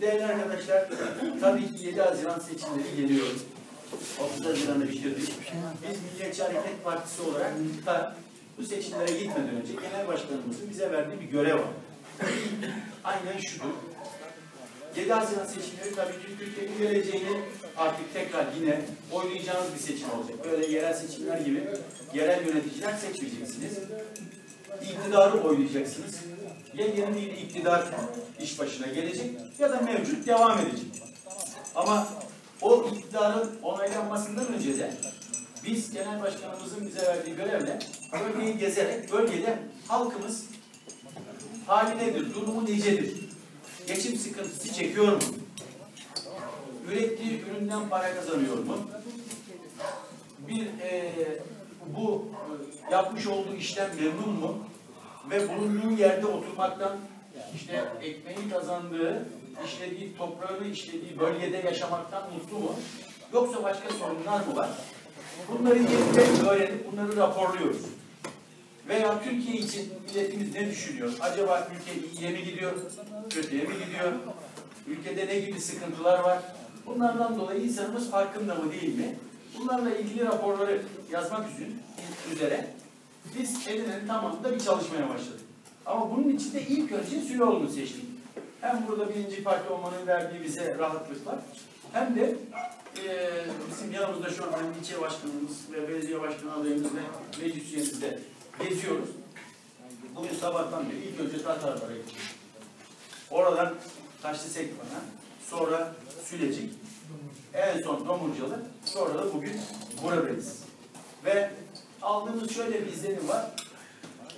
Değerli arkadaşlar, tabii ki 7 Haziran seçimleri geliyor. 30 Haziran'da bitirdik. Biz Milliyetçi Hareket Partisi olarak da bu seçimlere gitmeden önce Genel Başkanımızın bize verdiği bir görev var. Aynen şudur. 7 Haziran seçimleri tabii ki Türkiye'nin geleceğini artık tekrar yine oylayacağınız bir seçim olacak. Böyle yerel seçimler gibi yerel yöneticiler seçmeyeceksiniz. İktidarı oylayacaksınız. Ya yeni bir iktidar iş başına gelecek ya da mevcut devam edecek. Ama o iktidarın onaylanmasından önce de biz genel başkanımızın bize verdiği görevle bölgeyi gezerek bölgede halkımız hali nedir, durumu nicedir, geçim sıkıntısı çekiyor mu, ürettiği üründen para kazanıyor mu, bir e, bu yapmış olduğu işten memnun mu ve bulunduğu yerde oturmaktan işte ekmeği kazandığı, işlediği toprağını işlediği bölgede yaşamaktan mutlu mu? Yoksa başka sorunlar mı var? Bunları yerinde öğrenip bunları raporluyoruz. Veya Türkiye için milletimiz ne düşünüyor? Acaba ülke iyiye mi gidiyor, kötüye mi gidiyor? Ülkede ne gibi sıkıntılar var? Bunlardan dolayı insanımız farkında mı değil mi? Bunlarla ilgili raporları yazmak üzere biz Eline'nin tamamında bir çalışmaya başladık. Ama bunun için de ilk önce Süloğlu'nu seçtik. Hem burada birinci parti olmanın verdiği bize rahatlık var. Hem de e, bizim yanımızda şu an ilçe başkanımız ve belediye başkanı adayımız ve meclis üyemiz de geziyoruz. Bugün sabahtan beri ilk önce Tatarlara gittik. Oradan Taşlı Sekman'a, sonra Sülecik, en son Domurcalı, sonra da bugün buradayız. Ve aldığımız şöyle bir izlenim var.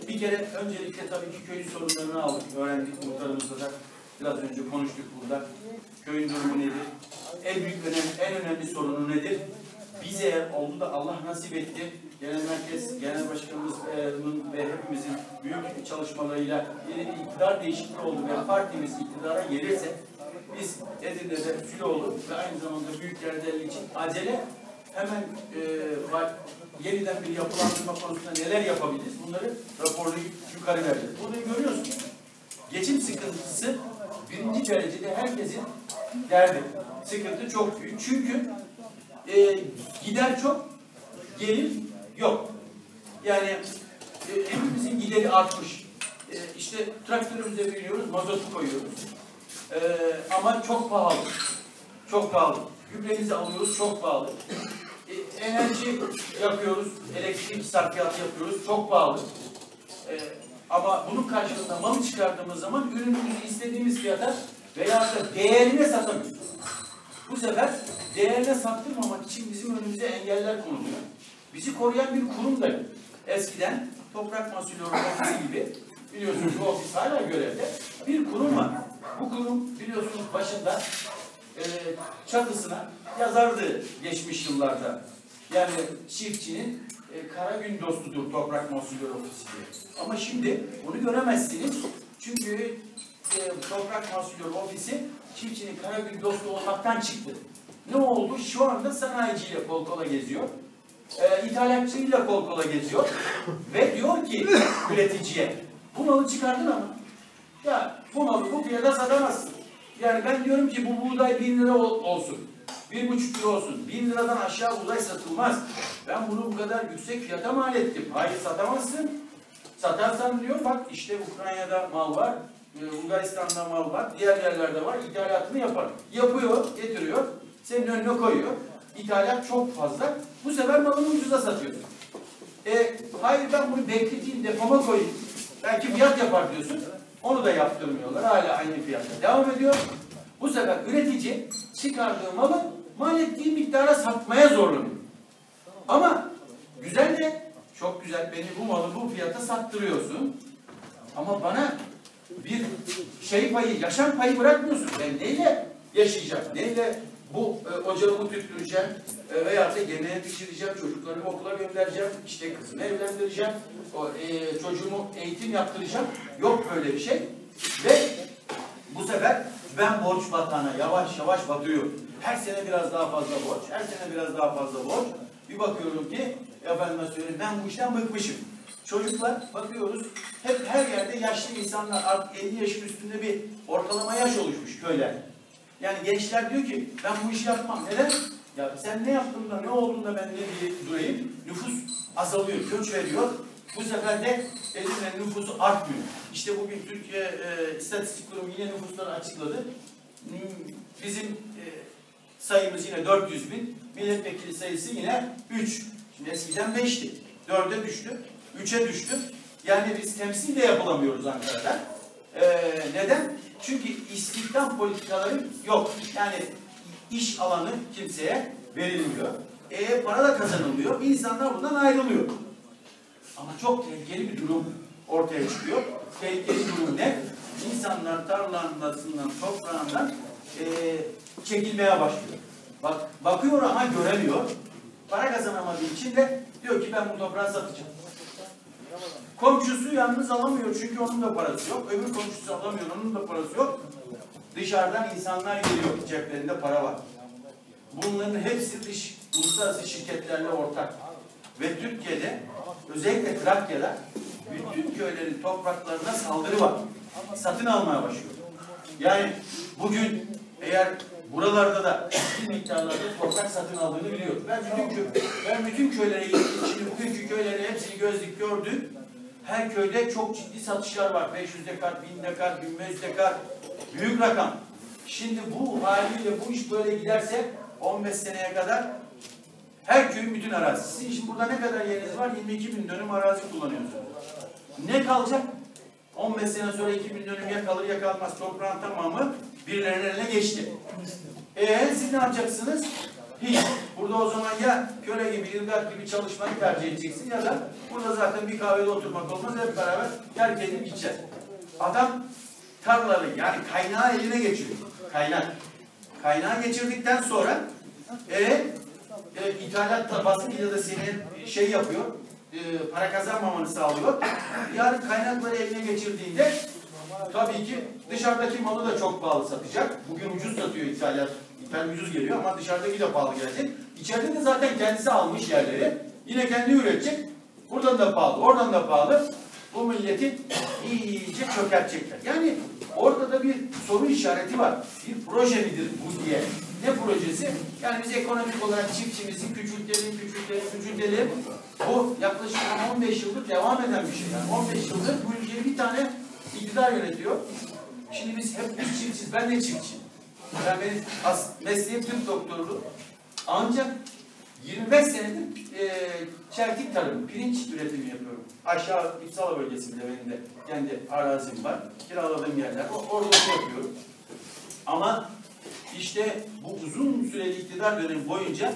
Bir kere öncelikle tabii ki köyün sorunlarını aldık, öğrendik muhtarımızla da biraz önce konuştuk burada. Köyün durumu nedir? En büyük önemli, en önemli sorunu nedir? Biz eğer oldu da Allah nasip etti, genel merkez, genel başkanımızın ve hepimizin büyük çalışmalarıyla yeni iktidar değişikliği oldu ve partimiz iktidara gelirse biz Edirne'de Süloğlu ve aynı zamanda büyük yerleri için acele hemen e, yeniden bir yapılandırma konusunda neler yapabiliriz bunları raporlayıp yukarı vereceğiz. Burada görüyorsunuz. Geçim sıkıntısı birinci derecede herkesin derdi. Sıkıntı çok büyük. Çünkü e, gider çok, gelir yok. Yani e, hepimizin gideri artmış. E, işte traktörümüze biniyoruz, mazotu koyuyoruz. E, ama çok pahalı. Çok pahalı. Gübremizi alıyoruz, çok pahalı. E, enerji yapıyoruz, elektrik sarfiyatı yapıyoruz, çok pahalı. E, ama bunun karşılığında malı çıkardığımız zaman ürünümüzü istediğimiz fiyata veya da değerine satamıyoruz. Bu sefer değerine sattırmamak için bizim önümüze engeller konuluyor. Bizi koruyan bir kurum da yok. Eskiden Toprak Mahsulleri Ofisi gibi biliyorsunuz bu ofis hala görevde bir kurum var. Bu kurum biliyorsunuz başında e, çatısına yazardı geçmiş yıllarda. Yani çiftçinin e, kara gün dostudur Toprak Mahsulleri Ofisi diye. Ama şimdi bunu göremezsiniz. Çünkü e, Toprak Mahsulleri Ofisi çiftçinin kara gün dostu olmaktan çıktı. Ne oldu? Şu anda sanayiciyle kol kola geziyor. E, ithalatçıyla kol kola geziyor. Ve diyor ki üreticiye bu malı çıkardın ama ya bu malı bu fiyata satamazsın. Yani ben diyorum ki bu buğday bin lira ol, olsun. Bir buçuk lira olsun. Bin liradan aşağı buğday satılmaz. Ben bunu bu kadar yüksek fiyata mal ettim. Hayır satamazsın. Satarsan diyor bak işte Ukrayna'da mal var. e, Bulgaristan'da mal var. Diğer yerlerde var. İthalatını yapar. Yapıyor, getiriyor. Senin önüne koyuyor. İthalat çok fazla. Bu sefer malını ucuza satıyorsun. E, hayır ben bunu bekleteyim, depoma koyayım. Belki fiyat yapar diyorsun. Onu da yaptırmıyorlar. Hala aynı fiyatta devam ediyor. Bu sefer üretici çıkardığı malı mal ettiği miktara satmaya zorlanıyor. Ama güzel de çok güzel beni bu malı bu fiyata sattırıyorsun. Ama bana bir şey payı, yaşam payı bırakmıyorsun. Ben neyle yaşayacağım? Neyle bu e, ocağımı tüttüreceğim e, veya da yemeğe pişireceğim, çocuklarımı okula göndereceğim, işte kızımı evlendireceğim, o, e, çocuğumu eğitim yaptıracağım. Yok böyle bir şey. Ve bu sefer ben borç batağına yavaş yavaş batıyorum. Her sene biraz daha fazla borç, her sene biraz daha fazla borç. Bir bakıyorum ki, efendime söyleyeyim ben bu işten bıkmışım. Çocuklar bakıyoruz, hep her yerde yaşlı insanlar, artık 50 yaşın üstünde bir ortalama yaş oluşmuş köyler. Yani gençler diyor ki ben bu işi yapmam. Neden? Ya sen ne yaptın da ne oldun da ben ne durayım. Nüfus azalıyor, göç veriyor. Bu sefer de Edirne nüfusu artmıyor. İşte bugün Türkiye e, İstatistik Kurumu yine nüfusları açıkladı. Hmm, Bizim e, sayımız yine 400 bin. Milletvekili sayısı yine 3. Şimdi eskiden 5'ti. 4'e düştü. 3'e düştü. Yani biz temsil de yapılamıyoruz Ankara'da. Ee, neden? Çünkü istihdam politikaları yok. Yani iş alanı kimseye verilmiyor. E, para da kazanılmıyor. İnsanlar buradan ayrılıyor. Ama çok tehlikeli bir durum ortaya çıkıyor. Tehlikeli durum ne? İnsanlar tarlalarından, toprağından e, çekilmeye başlıyor. Bak, bakıyor ama göremiyor. Para kazanamadığı için de diyor ki ben bu toprağı satacağım. Komşusu yalnız alamıyor çünkü onun da parası yok. Öbür komşusu alamıyor, onun da parası yok. Dışarıdan insanlar geliyor, ceplerinde para var. Bunların hepsi dış uluslararası şirketlerle ortak. Ve Türkiye'de, özellikle Trakya'da bütün köylerin topraklarına saldırı var. Satın almaya başlıyor. Yani bugün eğer buralarda da ciddi miktarlarda toprak satın aldığını biliyor. Ben bütün, köy, ben bütün köylere gittim. Şimdi bugünkü köylerin hepsini gözlük gördük. Her köyde çok ciddi satışlar var. 500 dekar, 1000 dekar, 1500 dekar. Büyük rakam. Şimdi bu haliyle bu iş böyle giderse 15 seneye kadar her köyün bütün arazisi. Sizin şimdi burada ne kadar yeriniz var? 22 bin dönüm arazi kullanıyorsunuz. Ne kalacak? 15 sene sonra 2 bin dönüm ya kalır ya kalmaz. Toprağın tamamı birilerinin eline geçti. Eee siz ne yapacaksınız? Hiç. Burada o zaman ya köle gibi, ırgat gibi çalışmayı tercih edeceksin ya da burada zaten bir kahvede oturmak olmaz. Hep beraber terk edip gideceğiz. Adam tarlaları yani kaynağı eline geçiriyor. Kaynak. Kaynağı geçirdikten sonra e, e, ithalat tabası ya da senin şey yapıyor, e, para kazanmamanı sağlıyor. Yarın kaynakları eline geçirdiğinde tabii ki dışarıdaki malı da çok pahalı satacak. Bugün ucuz satıyor ithalat. İthal ucuz geliyor ama dışarıdaki de pahalı gelecek. İçeride de zaten kendisi almış yerleri. Yine kendi üretecek. Buradan da pahalı, oradan da pahalı. Bu milleti iyice çökertecekler. Yani orada da bir soru işareti var. Bir proje midir bu diye. Ne projesi? Yani biz ekonomik olarak çiftçimizi küçültelim, küçültelim, küçültelim. Bu yaklaşık 15 yıldır devam eden bir şey. Yani 15 yıldır bu ülkeyi bir tane iktidar yönetiyor. Şimdi biz hep biz çiftçiyiz. Ben de çiftçiyim. Ben benim mesleğim tıp doktorluğu. Ancak 25 senedir e, çeltik tarım, pirinç üretimi yapıyorum. Aşağı İpsala bölgesinde benim de kendi arazim var. Kiraladığım yerler. O- Orada yapıyorum. Ama işte bu uzun süreli iktidar dönemi boyunca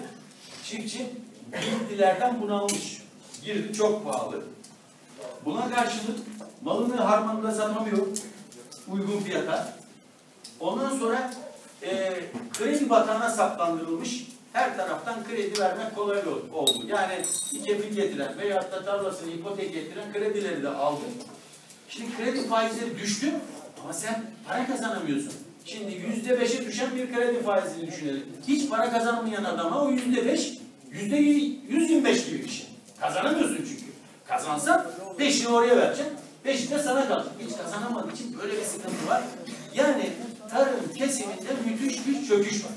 çiftçi girdilerden bunalmış. Girdi çok pahalı. Buna karşılık malını harmanında satamıyor. Uygun fiyata. Ondan sonra e, kredi batağına saplandırılmış her taraftan kredi vermek kolay ol- oldu. Yani kefil getiren veyahut da tarlasını ipotek getiren kredileri de aldı. Şimdi kredi faizleri düştü ama sen para kazanamıyorsun. Şimdi yüzde beşe düşen bir kredi faizini düşünelim. Hiç para kazanmayan adama o yüzde beş, yüzde yüz yirmi beş gibi bir şey. Kazanamıyorsun çünkü. Kazansan beşini oraya vereceksin. Beşi de sana kalacak. Hiç kazanamadığı için böyle bir sıkıntı var. Yani tarım kesiminde müthiş bir çöküş var.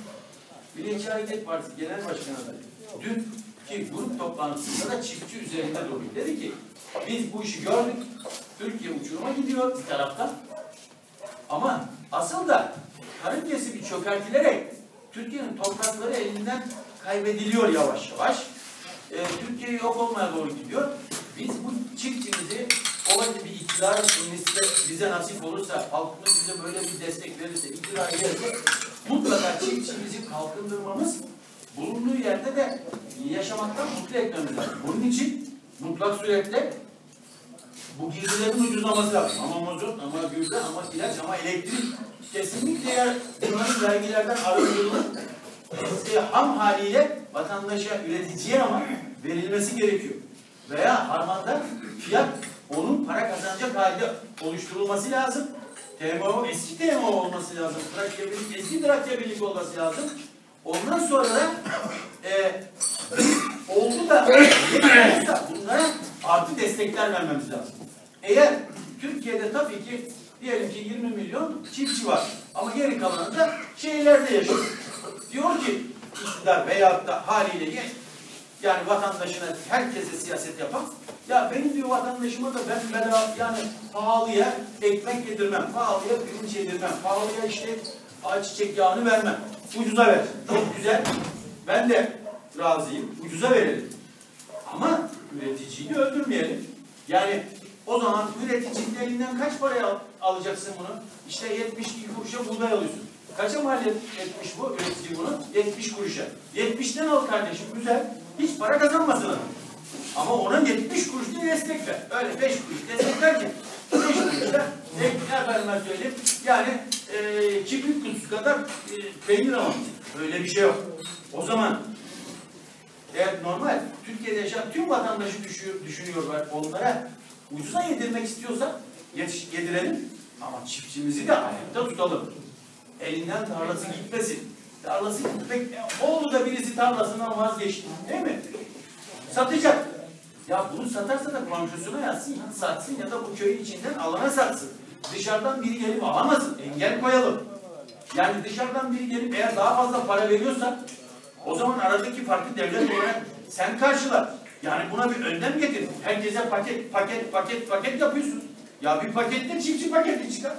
Milliyetçi Hareket Partisi Genel Başkanı da dün ki grup toplantısında da çiftçi üzerinde durdu. Dedi ki biz bu işi gördük. Türkiye uçuruma gidiyor bir taraftan. Ama asıl da tarım kesimi çökertilerek Türkiye'nin toprakları elinden kaybediliyor yavaş yavaş. Ee, Türkiye yok olmaya doğru gidiyor. Biz bu çiftçimizi olası bir iktidar nispet bize nasip olursa, halkımız bize böyle bir destek verirse, iktidar gelirse mutlaka çiftçimizi kalkındırmamız, bulunduğu yerde de yaşamaktan mutlu etmemiz lazım. Bunun için mutlak suretle bu girdilerin ucuzlaması lazım. Ama mazot, ama gübre, ama ilaç, ama elektrik. Kesinlikle eğer bunların vergilerden arındırılıp e, ham haliyle vatandaşa, üreticiye ama verilmesi gerekiyor. Veya harmanda fiyat onun para kazanacak halde oluşturulması lazım. TMO eski TMO olması lazım. Trakya Birlik eski Trakya Birlik olması lazım. Ondan sonra da e, oldu da bunlara artı destekler vermemiz lazım. Eğer Türkiye'de tabii ki Diyelim ki 20 milyon çiftçi var. Ama geri kalanı da şehirlerde yaşıyor. Diyor ki iktidar veyahut da haliyle ye- yani vatandaşına herkese siyaset yapan ya benim diyor vatandaşıma da ben bedava yani pahalıya ekmek yedirmem, pahalıya pirinç yedirmem, pahalıya işte ayçiçek yağını vermem. Ucuza ver. Çok güzel. Ben de razıyım. Ucuza verelim. Ama üreticiyi öldürmeyelim. Yani o zaman üreticinin elinden kaç paraya al- alacaksın bunu? İşte 72 kuruşa buğday alıyorsun. Kaça mal et- etmiş bu üretici bunu? 70 kuruşa. 70'ten al kardeşim güzel. Hiç para kazanmasın adam. Ama ona 70 kuruş diye destek ver. Öyle 5 kuruş destek ver ki 5 kuruş da ne efendime söyleyeyim yani e, kibrit kutusu kadar e, peynir alalım. Öyle bir şey yok. O zaman normal Türkiye'de yaşayan tüm vatandaşı düşünüyorlar onlara ucuza yedirmek istiyorsa yetiş, yedirelim ama çiftçimizi de ayakta tutalım. Elinden tarlası gitmesin. Tarlası gitmek, oldu da birisi tarlasından vazgeçti değil mi? Satacak. Ya bunu satarsa da komşusuna yatsın, satsın ya da bu köyün içinden alana satsın. Dışarıdan biri gelip alamasın, engel koyalım. Yani dışarıdan biri gelip eğer daha fazla para veriyorsa o zaman aradaki farkı devlet olarak sen karşıla. Yani buna bir önlem getir. Herkese paket paket paket paket yapıyorsun. Ya bir pakette çiftçi paketi çıkar.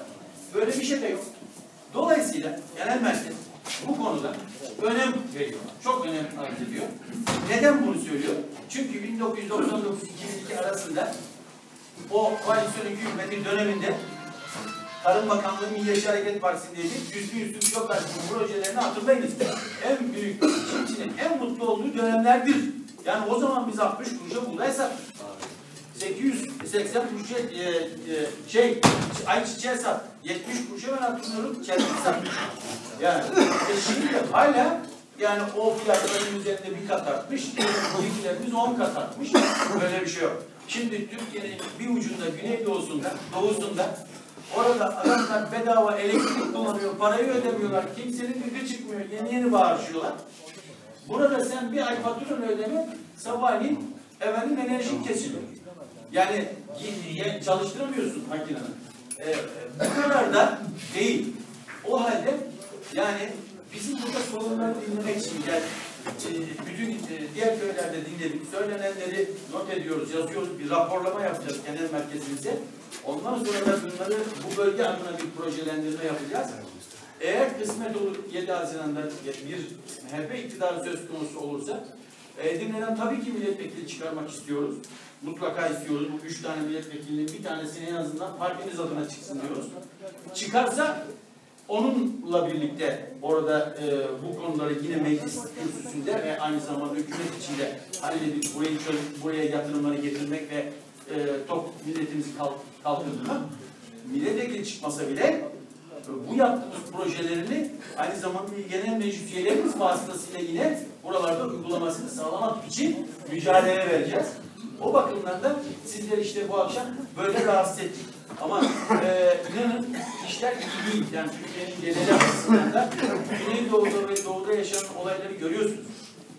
Böyle bir şey de yok. Dolayısıyla genel merkez bu konuda önem veriyor. Çok önem arz ediyor. Neden bunu söylüyor? Çünkü 1999-2002 arasında o koalisyon hükümeti döneminde Tarım Bakanlığı Milliyetçi Hareket Partisi'ndeydi. Yüzde yüzlük yok projelerini hatırlayınız. En büyük çiftçinin en mutlu olduğu dönemlerdir. Yani o zaman biz 60 kuruşa buğday sattık. 880 kuruşa e, e, şey ayçiçeği sat. 70 kuruşa ben hatırlıyorum çeltik sattık. Yani e şimdi de hala yani o fiyatların üzerinde bir kat artmış. Bilgilerimiz 10 kat artmış. Böyle bir şey yok. Şimdi Türkiye'nin bir ucunda güneydoğusunda, doğusunda Orada adamlar bedava elektrik kullanıyor, parayı ödemiyorlar, kimsenin gıkı çıkmıyor, yeni yeni bağırışıyorlar. Burada sen bir ay faturanı ödeme, sabahleyin efendim enerjin kesiliyor. Yani çalıştıramıyorsun makineyi. Ee, bu kadar da değil. O halde yani bizim burada sorunları dinlemek için gel, e, bütün e, diğer köylerde dinledik, söylenenleri not ediyoruz, yazıyoruz, bir raporlama yapacağız genel merkezimize. Ondan sonra da bunları bu bölge adına bir projelendirme yapacağız. Eğer kısmet olur 7 Haziran'da bir MHP iktidarı söz konusu olursa Edirne'den tabii ki milletvekili çıkarmak istiyoruz. Mutlaka istiyoruz. Bu üç tane milletvekilinin bir tanesini en azından partimiz adına çıksın diyoruz. Çıkarsa onunla birlikte orada e, bu konuları yine meclis kürsüsünde ve aynı zamanda hükümet içinde halledip burayı çözüp buraya yatırımları getirmek ve e, top milletimizi kalk, kalkındırmak milletvekili çıkmasa bile bu yaptığımız projelerini aynı zamanda genel meclis vasıtasıyla yine buralarda uygulamasını sağlamak için mücadele vereceğiz. O bakımdan da sizler işte bu akşam böyle rahatsız ettik. Ama e, inanın işler iyi değil. Yani Türkiye'nin geneli açısından da Güneydoğu'da ve Doğu'da yaşanan olayları görüyorsunuz.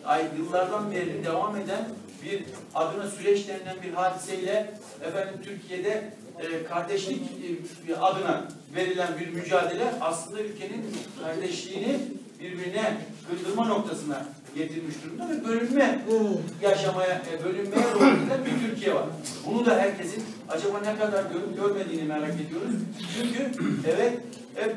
Ay yıllardan beri devam eden bir adına süreç denilen bir hadiseyle efendim Türkiye'de e, kardeşlik e, adına verilen bir mücadele aslında ülkenin kardeşliğini birbirine kırdırma noktasına getirmiş durumda ve bölünme yaşamaya, e, bölünmeye doğru giden bir Türkiye var. Bunu da herkesin acaba ne kadar görüp görmediğini merak ediyoruz. Çünkü evet hep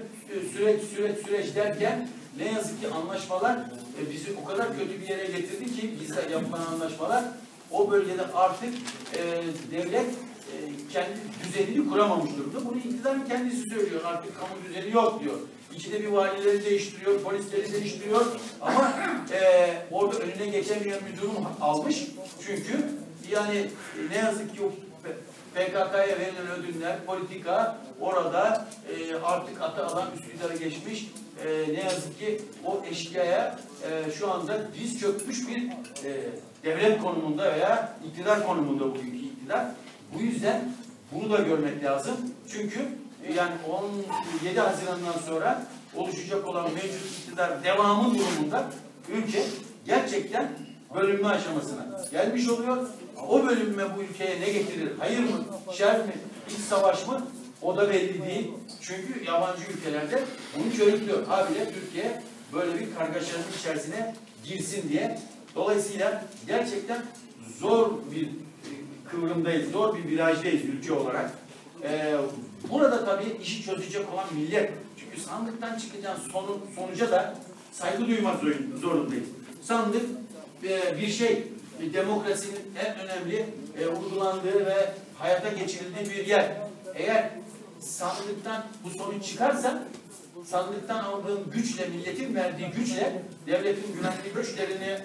süreç süreç süreç derken ne yazık ki anlaşmalar e, bizi o kadar kötü bir yere getirdi ki bizle yapılan anlaşmalar o bölgede artık e, devlet e, kendi düzenini kuramamış durumda. Bunu iktidarın kendisi söylüyor. Artık kamu düzeni yok diyor. İkide bir valileri değiştiriyor, polisleri değiştiriyor. Ama e, orada önüne geçemeyen bir durum almış. Çünkü yani e, ne yazık ki PKK'ya verilen ödüller, politika orada e, artık atı alan üstüdara geçmiş. E, ne yazık ki o eşkıyaya e, şu anda diz çökmüş bir e, devlet konumunda veya iktidar konumunda bugünkü iktidar. Bu yüzden bunu da görmek lazım. Çünkü e, yani 17 Haziran'dan sonra oluşacak olan mevcut iktidar devamı durumunda ülke gerçekten bölünme aşamasına gelmiş oluyor. O bölünme bu ülkeye ne getirir? Hayır mı? Şer mi? İç savaş mı? O da belli değil. Çünkü yabancı ülkelerde bunu körüklüyor. Habire Türkiye böyle bir kargaşanın içerisine girsin diye. Dolayısıyla gerçekten zor bir e, kıvrımdayız, zor bir virajdayız ülke olarak. Ee, burada tabii işi çözecek olan millet. Çünkü sandıktan çıkacağın sonu, sonuca da saygı duymak zor- zorundayız. Sandık bir şey, demokrasinin en önemli e, uygulandığı ve hayata geçirildiği bir yer. Eğer sandıktan bu sonuç çıkarsa sandıktan aldığın güçle, milletin verdiği güçle devletin güvenli güçlerini,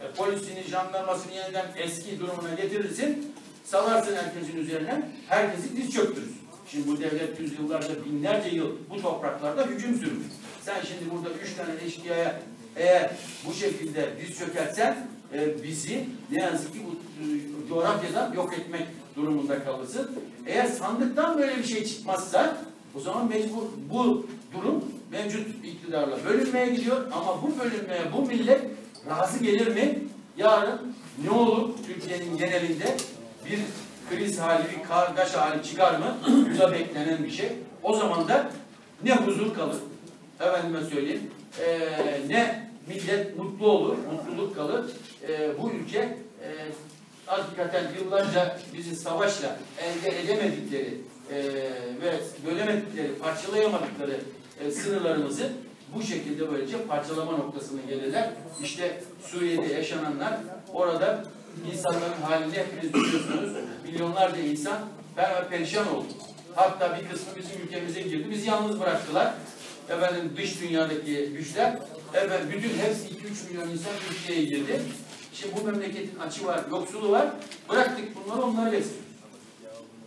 e, polisini, jandarmasını yeniden eski durumuna getirirsin, salarsın herkesin üzerine, herkesi diz çöktürürsün. Şimdi bu devlet yüzyıllarca, binlerce yıl bu topraklarda hüküm sürmüş. Sen şimdi burada üç tane eşkıyaya eğer bu şekilde diz çökersen e, bizi ne yazık ki bu e, coğrafyadan yok etmek durumunda kalırsın. Eğer sandıktan böyle bir şey çıkmazsa o zaman mecbur bu durum mevcut iktidarla bölünmeye gidiyor ama bu bölünmeye bu millet razı gelir mi? Yarın ne olur Türkiye'nin genelinde bir kriz hali, bir kargaşa hali çıkar mı? Bu beklenen bir şey. O zaman da ne huzur kalır, efendime söyleyeyim, eee, ne millet mutlu olur, mutluluk kalır. Eee, bu ülke eee, hakikaten yıllarca bizi savaşla elde edemedikleri eee, ve bölemedikleri, parçalayamadıkları eee, sınırlarımızı bu şekilde böylece parçalama noktasına gelirler. İşte Suriye'de yaşananlar orada insanların halini hepiniz biliyorsunuz. Milyonlarca insan ben perişan oldu. Hatta bir kısmı bizim ülkemize girdi. Bizi yalnız bıraktılar. Efendim dış dünyadaki güçler. Efendim bütün hepsi 2-3 milyon insan Türkiye'ye girdi. Şimdi bu memleketin açı var, yoksulu var. Bıraktık bunları onları besliyoruz.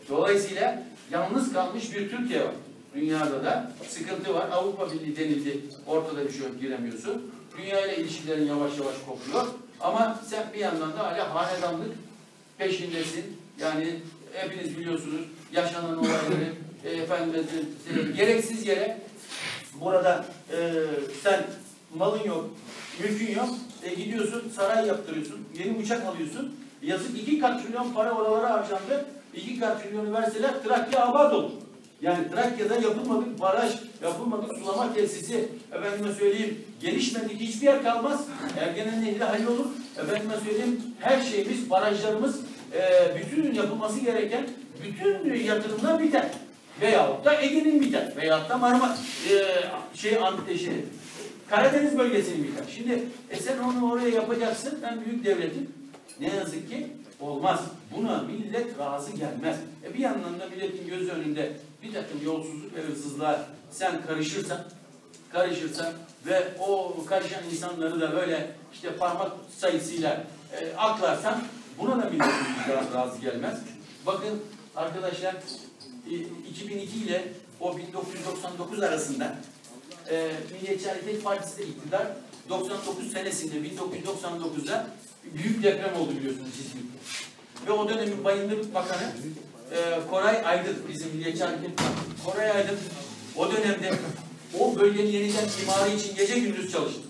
Dolayısıyla yalnız kalmış bir Türkiye var. Dünyada da sıkıntı var. Avrupa Birliği denildi. Ortada bir şey yok, giremiyorsun. Dünya ile ilişkilerin yavaş yavaş kopuyor. Ama sen bir yandan da hala hanedanlık peşindesin. Yani hepiniz biliyorsunuz yaşanan olayları e, efendim e, gereksiz yere burada e, sen malın yok, mülkün yok. E, gidiyorsun saray yaptırıyorsun, yeni uçak alıyorsun. Yazık iki katrilyon para oralara harcandı. İki katrilyonu verseler Trakya abat olur. Yani Trakya'da yapılmadık baraj, yapılmadık sulama tesisi, efendime söyleyeyim gelişmedik hiçbir yer kalmaz. Ergenen Nehri hallolur. Efendime söyleyeyim her şeyimiz, barajlarımız, e, bütün yapılması gereken bütün yatırımlar biter. Veyahut da Ege'nin biter. Veyahut da Marmara, e, şey, şey, Karadeniz bölgesinin biter. Şimdi e sen onu oraya yapacaksın. Ben büyük devletim. Ne yazık ki olmaz. Buna millet razı gelmez. E bir yandan da milletin göz önünde bir takım yolsuzluk ve hırsızlığa sen karışırsan, karışırsan ve o karışan insanları da böyle işte parmak sayısıyla e, aklarsan buna da milletin razı gelmez. Bakın arkadaşlar 2002 ile o 1999 arasında e, Milliyetçi Hareket Partisi de iktidar 99 senesinde 1999'da büyük deprem oldu biliyorsunuz İzmir'de. Ve o dönemin Bayındır Bakanı e, Koray Aydın bizim Milliyetçi Hareket Partisi. Koray Aydın o dönemde o bölgenin yeniden imarı için gece gündüz çalıştı.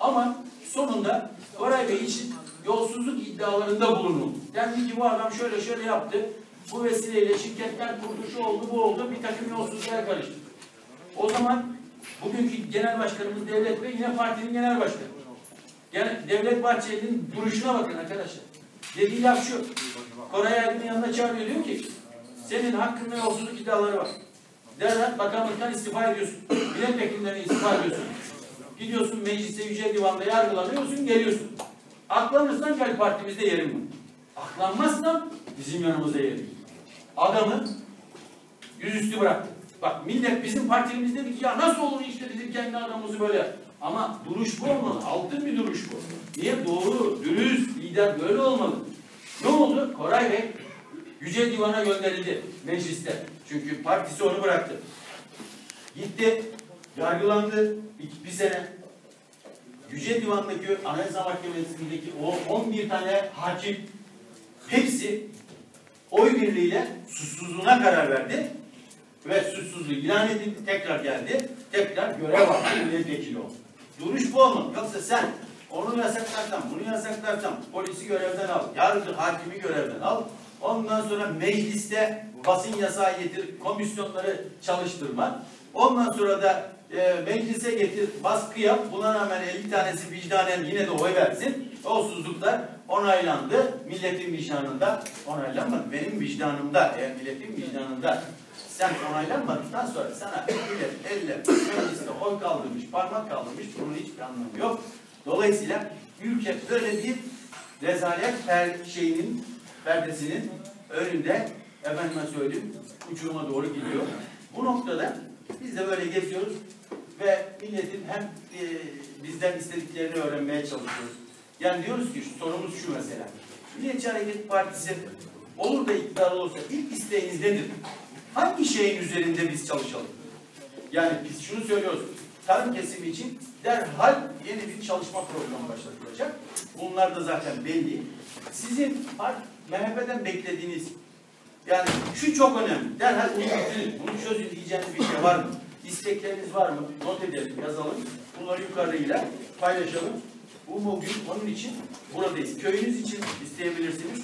Ama sonunda Koray Bey için yolsuzluk iddialarında bulundu. Dendi ki bu adam şöyle şöyle yaptı. Bu vesileyle şirketler kurdu, oldu, bu oldu. Bir takım yolsuzluğa karıştı. O zaman bugünkü genel başkanımız Devlet Bey yine partinin genel başkanı. Yani Devlet Bahçeli'nin duruşuna bakın arkadaşlar. Dediği laf şu. Koray Aydın'ın yanına çağırıyor diyor ki senin hakkında yolsuzluk iddiaları var. Derhal bakanlıktan istifa ediyorsun. Milletvekillerine istifa ediyorsun. Gidiyorsun mecliste yüce divanda yargılanıyorsun geliyorsun. Aklanırsan gel partimizde yerim. Aklanmazsan bizim yanımızda yerim. Adamı yüzüstü bıraktı. Bak millet bizim partimiz dedi ki ya nasıl olur işte bizim kendi adamımızı böyle. Ama duruş bu olmalı. Altın bir duruş bu. Niye? Doğru, dürüst, lider böyle olmalı. Ne oldu? Koray Bey Yüce Divan'a gönderildi mecliste. Çünkü partisi onu bıraktı. Gitti, yargılandı bir, bir sene. Yüce Divan'daki Anayasa Mahkemesi'ndeki o 11 tane hakim hepsi oy birliğiyle suçsuzluğuna karar verdi ve suçsuzluğu ilan edildi, tekrar geldi, tekrar görev aldı, milletvekili oldu. Duruş bu olmalı. Yoksa sen onu yasaklarsan, bunu yasaklarsan, polisi görevden al, yargı hakimi görevden al, Ondan sonra mecliste basın yasağı getir, komisyonları çalıştırma. Ondan sonra da e, meclise getir, baskı yap. Buna rağmen 50 tanesi vicdanen yine de oy versin. Yolsuzluklar onaylandı. Milletin vicdanında onaylanmadı. Benim vicdanımda, eğer milletin vicdanında sen onaylanmadıktan sonra sana millet elle mecliste oy kaldırmış, parmak kaldırmış bunun hiçbir anlamı yok. Dolayısıyla ülke böyle bir rezalet per şeyinin perdesinin önünde efendime söyleyeyim uçuruma doğru gidiyor. Bu noktada biz de böyle geziyoruz ve milletin hem e, bizden istediklerini öğrenmeye çalışıyoruz. Yani diyoruz ki sorumuz şu mesela. Milliyetçi Hareket Partisi olur da iktidar olursa ilk isteğiniz nedir? Hangi şeyin üzerinde biz çalışalım? Yani biz şunu söylüyoruz. Tarım kesimi için derhal yeni bir çalışma programı başlatılacak. Bunlar da zaten belli. Sizin MHP'den beklediğiniz yani şu çok önemli. Derhal bunu bitirin. Bunu çözün diyeceğiniz bir şey var mı? İstekleriniz var mı? Not edelim, yazalım. Bunları yukarıdayla paylaşalım. Bu bugün onun için buradayız. Köyünüz için isteyebilirsiniz.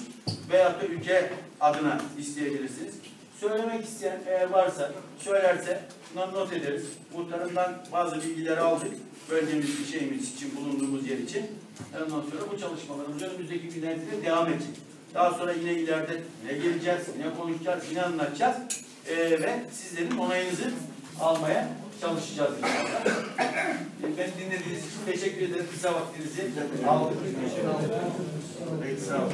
Veyahut da ülke adına isteyebilirsiniz. Söylemek isteyen eğer varsa söylerse bunları not ederiz. Muhtarımdan bazı bilgileri aldık. Bölgemiz şeyimiz için, bulunduğumuz yer için. Ondan sonra bu çalışmalarımız önümüzdeki günlerde de devam edecek. Daha sonra yine ileride ne geleceğiz, ne konuşacağız, ne anlatacağız. Ee, ve sizlerin onayınızı almaya çalışacağız inşallah. Ee, Beni dinlediğiniz için teşekkür ederim. Kısa vaktinizi aldık. Peki, sağ olun.